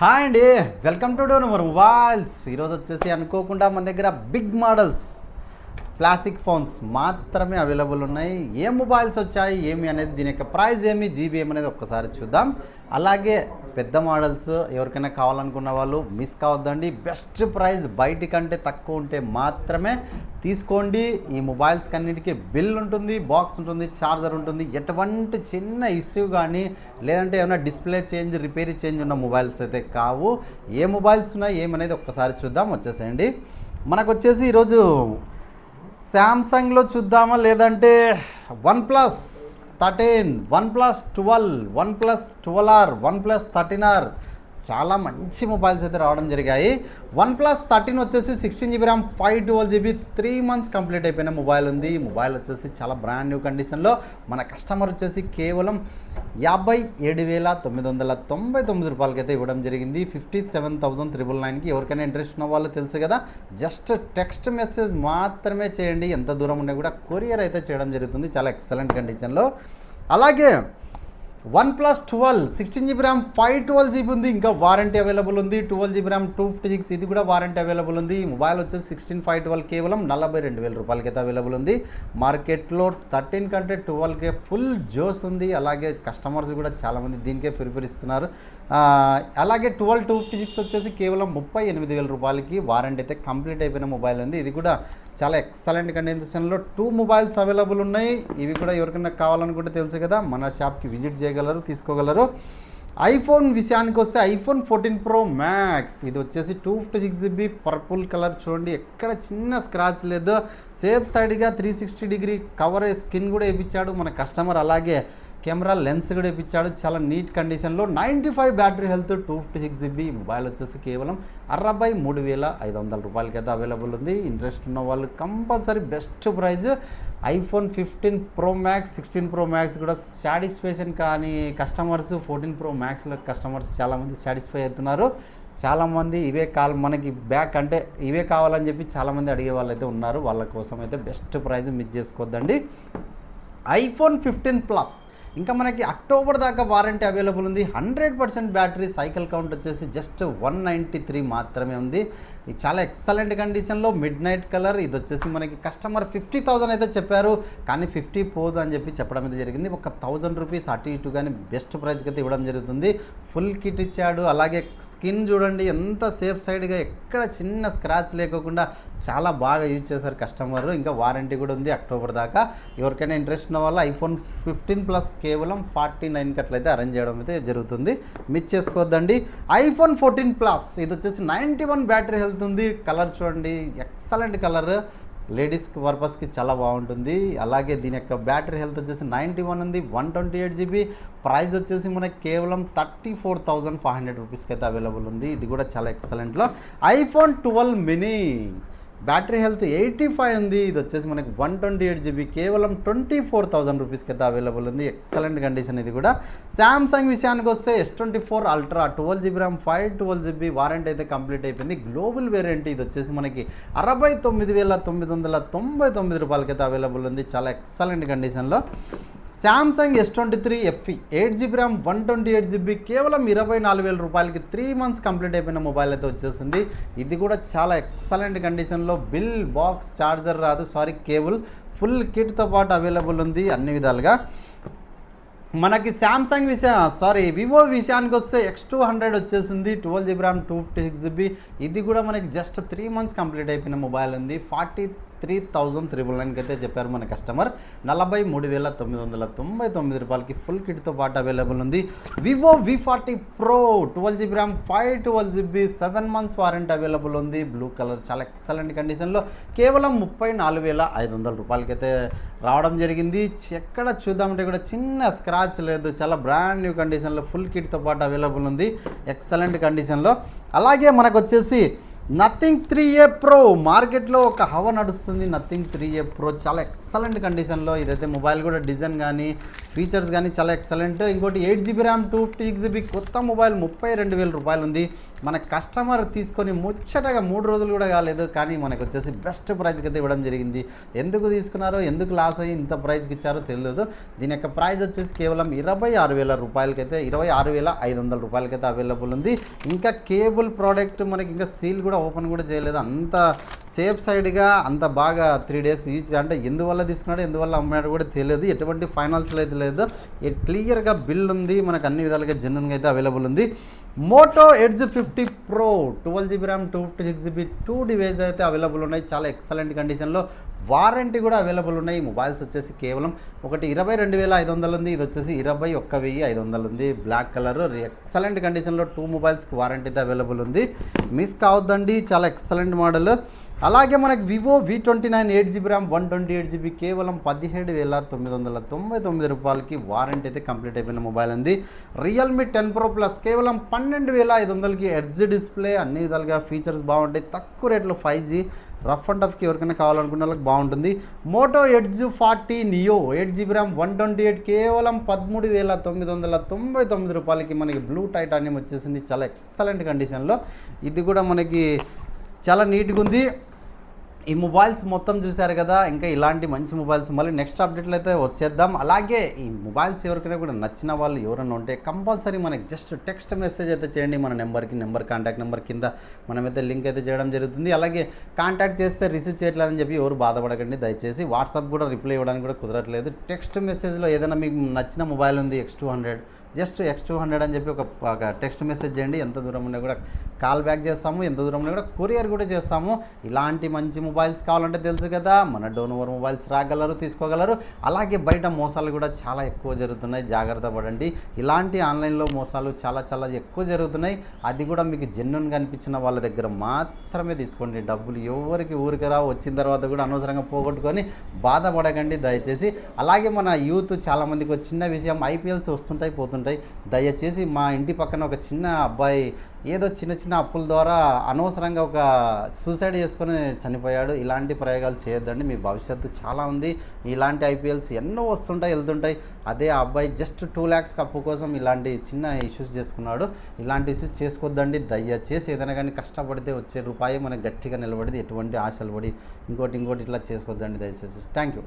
Hi అండి. Welcome to door number mobiles ఈరోజు వచ్చేసి అనుకోకుండా మన దగ్గర బిగ్ మోడల్స్ క్లాసిక్ ఫోన్స్ మాత్రమే అవైలబుల్ ఉన్నాయి. ఏ మొబైల్స్ వచ్చాయి ఏమి అనేది దీని యొక్క ప్రైస్ ఏమి జీబీ ఏమి అనేది ఒక్కసారి చూద్దాం. అలాగే పెద్ద మోడల్స్ ఎవరికైనా కావాలనుకున్న వాళ్ళు మిస్ కావద్దండి. బెస్ట్ ప్రైస్ బయటి కంటే తక్కువ ఉంటే మాత్రమే తీసుకోండి. ఈ మొబైల్స్ కన్నిటికీ బిల్ ఉంటుంది బాక్స్ ఉంటుంది ఛార్జర్ ఉంటుంది. ఎటువంటి చిన్న ఇష్యూ కానీ లేదంటే ఏమైనా డిస్ప్లే చేంజ్ రిపేర్ చేంజ్ ఉన్న మొబైల్స్ అయితే కావు. ఏ మొబైల్స్ ఉన్నాయి ఏమనేది ఒక్కసారి చూద్దాం వచ్చేసేయండి. మనకు వచ్చేసి ఈరోజు శాంసంగ్లో చూద్దామా? లేదంటే OnePlus thirteen OnePlus twelve OnePlus twelve R OnePlus thirteen R చాలా మంచి మొబైల్స్ అయితే రావడం జరిగాయి. వన్ ప్లస్ థర్టీన్ వచ్చేసి sixteen GB RAM five twelve GB three months complete అయిపోయిన మొబైల్ ఉంది. మొబైల్ వచ్చేసి చాలా బ్రాండ్ న్యూ కండిషన్లో. మన కస్టమర్ వచ్చేసి కేవలం యాభై ఏడు వేల తొమ్మిది వందల తొంభై తొమ్మిది రూపాయలకైతే ఇవ్వడం జరిగింది. ఫిఫ్టీ సెవెన్ థౌసండ్ త్రిబుల్ నైన్కి ఎవరికైనా ఇంట్రెస్ట్ ఉన్న వాళ్ళు తెలుసు కదా. జస్ట్ టెక్స్ట్ మెసేజ్ మాత్రమే చేయండి. ఎంత దూరం ఉన్నా కూడా కొరియర్ అయితే చేయడం జరుగుతుంది. చాలా ఎక్సలెంట్ కండిషన్లో. అలాగే OnePlus twelve sixteen GB RAM five twelve GB ఉంది ఇంకా వారంటీ అవైలబుల్ ఉంది. Twelve GB RAM two fifty six ఇది కూడా వారంటీ అవైలబుల్ ఉంది. ఈ మొబైల్ వచ్చేసి సిక్స్టీన్ ఫైవ్ ట్వెల్వ్ కేవలం నలభై రెండు వేల రూపాయలకి అవైలబుల్ ఉంది. మార్కెట్లో థర్టీన్ కంటే ట్వెల్వ్కే ఫుల్ జోస్ ఉంది. అలాగే కస్టమర్స్ కూడా చాలామంది దీనికే ప్రిఫర్ ఇస్తున్నారు అలాగే ట్వెల్వ్ టూ ఫిఫ్టీ సిక్స్ వచ్చేసి కేవలం ముప్పై ఎనిమిది వేల రూపాయలకి వారంటీ అయితే కంప్లీట్ అయిపోయిన మొబైల్ ఉంది. ఇది కూడా చాలా ఎక్సలెంట్ కండిషన్లో టూ మొబైల్స్ అవైలబుల్ ఉన్నాయి. ఇవి కూడా ఎవరికైనా కావాలనుకుంటే తెలుసు కదా మన షాప్కి విజిట్ చేయగలరు తీసుకోగలరు. ఐఫోన్ విషయానికి వస్తే ఐఫోన్ ఫోర్టీన్ ప్రో మ్యాక్స్ ఇది వచ్చేసి two fifty six GB purple colour చూడండి. ఎక్కడ చిన్న స్క్రాచ్ లేదు. సేఫ్ సైడ్గా three sixty degree cover skin కూడా వేయించాడు మన కస్టమర్ అలాగే కెమెరా లెన్స్ కూడా ఇప్పించాడు. చాలా నీట్ కండిషన్లో ninety five battery health two fifty six GB mobile వచ్చేసి కేవలం అరవై మూడు వేల ఐదు వందల రూపాయలకి అయితే అవైలబుల్ ఉంది. ఇంట్రెస్ట్ ఉన్న వాళ్ళు compulsory best price. IPhone fifteen pro max sixteen pro max కూడా సాటిస్ఫాక్షన్ కానీ కస్టమర్స్ ఫోర్టీన్ ప్రో మ్యాక్స్లో కస్టమర్స్ చాలామంది సాటిస్ఫై అవుతున్నారు. చాలామంది ఇవే కాల్ మనకి బ్యాక్ అంటే ఇవే కావాలని చెప్పి చాలామంది అడిగే వాళ్ళు అయితే ఉన్నారు. వాళ్ళ కోసం అయితే బెస్ట్ ప్రైజ్ మిస్ చేసుకోవద్దండి ఐఫోన్ ఫిఫ్టీన్ ప్లస్ ఇంకా మనకి అక్టోబర్ దాకా వారంటీ అవైలబుల్ ఉంది. Hundred percent battery cycle count వచ్చేసి జస్ట్ వన్ నైంటీ త్రీ మాత్రమే ఉంది. ఇది చాలా ఎక్సలెంట్ కండిషన్లో మిడ్ నైట్ కలర్. ఇది వచ్చేసి మనకి కస్టమర్ ఫిఫ్టీ థౌసండ్ అయితే చెప్పారు. కానీ ఫిఫ్టీ పోదు అని చెప్పి చెప్పడం అయితే జరిగింది. ఒక థౌజండ్ రూపీస్ అటు ఇటు కానీ బెస్ట్ ప్రైస్కి అయితే ఇవ్వడం జరుగుతుంది. ఫుల్ కిట్ ఇచ్చాడు. అలాగే స్కిన్ చూడండి ఎంత సేఫ్ సైడ్గా ఎక్కడ చిన్న స్క్రాచ్ లేకోకుండా చాలా బాగా యూజ్ చేశారు కస్టమర్. ఇంకా వారంటీ కూడా ఉంది అక్టోబర్ దాకా. ఎవరికైనా ఇంట్రెస్ట్ ఉన్న వాళ్ళు ఐఫోన్ ఫిఫ్టీన్ ప్లస్ కేవలం ఫార్టీ నైన్కి అట్లయితే అరేంజ్ చేయడం అయితే జరుగుతుంది. మిస్ చేసుకోవద్దండి ఐఫోన్ ఫోర్టీన్ ప్లస్ ఇది వచ్చేసి నైంటీ వన్ బ్యాటరీ హెల్త్ ఉంది. కలర్ చూడండి ఎక్సలెంట్ కలర్ లేడీస్ పర్పస్కి చాలా బాగుంటుంది. అలాగే దీని యొక్క బ్యాటరీ హెల్త్ వచ్చేసి నైంటీ వన్ ఉంది one twenty eight GB. Price వచ్చేసి మనకి కేవలం thirty four thousand five hundred రూపీస్కి అయితే అవైలబుల్ ఉంది. ఇది కూడా చాలా ఎక్సలెంట్లో iPhone twelve mini. Battery health eighty five ఉంది. ఇది వచ్చేసి మనకి వన్ ట్వంటీ ఎయిట్ జీబీ కేవలం ట్వంటీ ఫోర్ థౌసండ్ రూపీస్కి అయితే అవైలబుల్ ఉంది. ఎక్సలెంట్ కండిషన్ ఇది కూడా. శాంసంగ్ విషయానికి వస్తే S twenty four ultra twelve GB RAM five twelve GB warranty అయితే కంప్లీట్ అయిపోయింది. గ్లోబల్ వేరియంట్ ఇది వచ్చేసి మనకి అరవై తొమ్మిది వేల తొమ్మిది వందల తొంభై తొమ్మిది రూపాయలకైతే అవైలబుల్ ఉంది. చాలా ఎక్సలెంట్ కండిషన్లో Samsung S twenty three FE eight GB RAM one twenty eight GB కేవలం ఇరవై నాలుగు వేల రూపాయలకి త్రీ మంత్స్ కంప్లీట్ అయిపోయిన మొబైల్ అయితే వచ్చేసింది. ఇది కూడా చాలా ఎక్సలెంట్ కండిషన్లో బిల్ బాక్స్ ఛార్జర్ రాదు సారీ కేబుల్ ఫుల్ కిట్తో పాటు అవైలబుల్ ఉంది అన్ని విధాలుగా. మనకి శాంసంగ్ విషయం సారీ వివో విషయానికి వస్తే ఎక్స్ టూ హండ్రెడ్ వచ్చేసింది twelve GB RAM two fifty six GB ఇది కూడా మనకి జస్ట్ త్రీ మంత్స్ కంప్లీట్ అయిపోయిన మొబైల్ ఉంది. ఫార్టీ త్రీ థౌజండ్ త్రిబుల్ నైన్కి అయితే చెప్పారు మన కస్టమర్. నలభై మూడు వేల తొమ్మిది వందల తొంభై తొమ్మిది రూపాయలకి ఫుల్ కిట్తో పాటు అవైలబుల్ ఉంది. Vivo V forty pro twelve GB RAM five twelve GB seven months warranty available ఉంది. బ్లూ కలర్ చాలా ఎక్సలెంట్ కండిషన్లో కేవలం ముప్పై నాలుగు వేల ఐదు వందల రూపాయలకైతే రావడం జరిగింది. ఎక్కడ చూద్దామంటే కూడా చిన్న స్క్రాచ్ లేదు. చాలా బ్రాండ్ న్యూ కండిషన్లో ఫుల్ కిట్తో పాటు అవైలబుల్ ఉంది. ఎక్సలెంట్ కండిషన్లో. అలాగే మనకు వచ్చేసి నథింగ్ త్రీ ఏ ప్రో మార్కెట్లో ఒక హవ నడుస్తుంది. నథింగ్ త్రీ ఏ ప్రో చాలా ఎక్సలెంట్ కండిషన్లో ఇదైతే మొబైల్ కూడా డిజైన్ కానీ ఫీచర్స్ కానీ చాలా ఎక్సలెంట్. ఇంకోటి eight GB RAM two fifty six GB కొత్త మొబైల్ ముప్పై రెండు వేల రూపాయలు ఉంది. మన కస్టమర్ తీసుకొని ముచ్చటగా మూడు రోజులు కూడా కాలేదు కానీ మనకు వచ్చేసి బెస్ట్ ప్రైజ్కి అయితే ఇవ్వడం జరిగింది. ఎందుకు తీసుకున్నారో ఎందుకు లాస్ అయ్యి ఇంత ప్రైజ్కి ఇచ్చారో తెలియదు. దీని యొక్క ప్రైజ్ వచ్చేసి కేవలం ఇరవై ఆరు వేల రూపాయలకైతే ఇరవై ఆరు వేల ఐదు వందల రూపాయలకైతే అవైలబుల్ ఉంది. ఇంకా కేబుల్ ప్రోడక్ట్ మనకి ఇంకా సీల్ కూడా ఓపెన్ కూడా చేయలేదు. అంత సేఫ్ సైడ్గా అంత బాగా త్రీ డేస్ యూజ్ అంటే ఎందువల్ల తీసుకున్నాడు ఎందువల్ల అమ్మాడు కూడా తెలియదు. ఎటువంటి ఫైనాన్షియల్ అయితే లేదు. క్లియర్గా బిల్ ఉంది. మనకు అన్ని విధాలుగా జెన్యున్గా అయితే అవైలబుల్ ఉంది. Moto Edge fifty pro twelve GB RAM two fifty six GB two device అయితే అవైలబుల్ ఉన్నాయి. చాలా ఎక్సలెంట్ కండిషన్లో వారంటీ కూడా అవైలబుల్ ఉన్నాయి. మొబైల్స్ వచ్చేసి కేవలం ఒకటి ఇరవై రెండు వేల ఐదు వందలు ఉంది. ఇది వచ్చేసి ఇరవై ఒక్క వెయ్యి ఐదు వందలు ఉంది. బ్లాక్ కలర్ ఎక్సలెంట్ కండిషన్లో టూ మొబైల్స్కి వారంటీ అయితే అవైలబుల్ ఉంది. మిస్ కావద్దండి. చాలా ఎక్సలెంట్ మోడల్. అలాగే మనకి Vivo V twenty nine eight GB RAM one twenty eight GB కేవలం పదిహేడు వేల తొమ్మిది వందల తొంభై తొమ్మిది రూపాయలకి వారంటీ అయితే కంప్లీట్ అయిపోయిన మొబైల్ ఉంది రియల్మీ టెన్ ప్రో ప్లస్ కేవలం పన్నెండు వేల ఐదు వందలకి ఎడ్జ్ డిస్ప్లే అన్ని విధాలుగా ఫీచర్స్ బాగుంటాయి. తక్కువ రేట్లో ఫైవ్ జీ రఫ్ అండ్ టఫ్కి ఎవరికైనా కావాలనుకున్న వాళ్ళకి బాగుంటుంది. Moto Edge forty Neo eight GB RAM one twenty eight కేవలం పదమూడు వేల తొమ్మిది వందల తొంభై తొమ్మిది రూపాయలకి మనకి బ్లూ టైటానియం వచ్చేసింది. చాలా ఎక్సలెంట్ కండిషన్లో ఇది కూడా మనకి చాలా నీట్గా ఉంది. ఈ మొబైల్స్ మొత్తం చూశారు కదా ఇంకా ఇలాంటి మంచి మొబైల్స్ మళ్ళీ నెక్స్ట్ అప్డేట్లు అయితే వచ్చేద్దాం. అలాగే ఈ మొబైల్స్ ఎవరికైనా కూడా నచ్చిన వాళ్ళు ఎవరైనా ఉంటే కంపల్సరీ మనకి జస్ట్ టెక్స్ట్ మెసేజ్ అయితే చేయండి. మన నెంబర్కి నెంబర్ కాంటాక్ట్ నెంబర్ కింద మనమైతే లింక్ అయితే చేయడం జరుగుతుంది. అలాగే కాంటాక్ట్ చేస్తే రిసీవ్ చేయట్లేదని చెప్పి ఎవరు బాధపడకండి. దయచేసి వాట్సాప్ కూడా రిప్లై ఇవ్వడానికి కూడా కుదరట్లేదు. టెక్స్ట్ మెసేజ్లో ఏదైనా మీకు నచ్చిన మొబైల్ ఉంది X two hundred just X two hundred అని చెప్పి ఒక టెక్స్ట్ మెసేజ్ చేయండి. ఎంత దూరం ఉన్నా కూడా కాల్ బ్యాక్ చేస్తాము. ఎంత దూరం ఉన్నా కూడా కొరియర్ కూడా చేస్తాము. ఇలాంటి మంచి మొబైల్స్ కావాలంటే తెలుసు కదా. మన డోనోవర్ మొబైల్స్ రాగలరు తీసుకోగలరు. అలాగే బయట మోసాలు కూడా చాలా ఎక్కువ జరుగుతున్నాయి. జాగ్రత్త పడండి. ఇలాంటి ఆన్లైన్లో మోసాలు చాలా చాలా ఎక్కువ జరుగుతున్నాయి. అది కూడా మీకు జెన్యున్గా అనిపించిన వాళ్ళ దగ్గర మాత్రమే తీసుకోండి. డబ్బులు ఎవరికి ఊరికి రావు. వచ్చిన తర్వాత కూడా అనవసరంగా పోగొట్టుకొని బాధపడకండి దయచేసి. అలాగే మన యూత్ చాలామందికి ఒక చిన్న విషయం ఐపీఎల్స్ వస్తుంటాయి పోతుంటాయి. దయచేసి మా ఇంటి పక్కన ఒక చిన్న అబ్బాయి ఏదో చిన్న చిన్న అప్పుల ద్వారా అనవసరంగా ఒక సూసైడ్ చేసుకొని చనిపోయాడు. ఇలాంటి ప్రయోగాలు చేయొద్దండి. మీ భవిష్యత్తు చాలా ఉంది. ఇలాంటి ఐపీఎల్స్ ఎన్నో వస్తుంటాయి వెళ్తుంటాయి. అదే ఆ అబ్బాయి జస్ట్ టూ ల్యాక్స్ అప్పు కోసం ఇలాంటి చిన్న ఇష్యూస్ చేసుకున్నాడు. ఇలాంటి ఇష్యూస్ చేసుకోవద్దండి దయచేసి ఏదైనా కానీ కష్టపడితే వచ్చే రూపాయి మనకు గట్టిగా నిలబడి ఎటువంటి ఆశలు పడి ఇంకోటి ఇంకోటి ఇట్లా చేసుకోవద్దండి దయచేసి. Thank you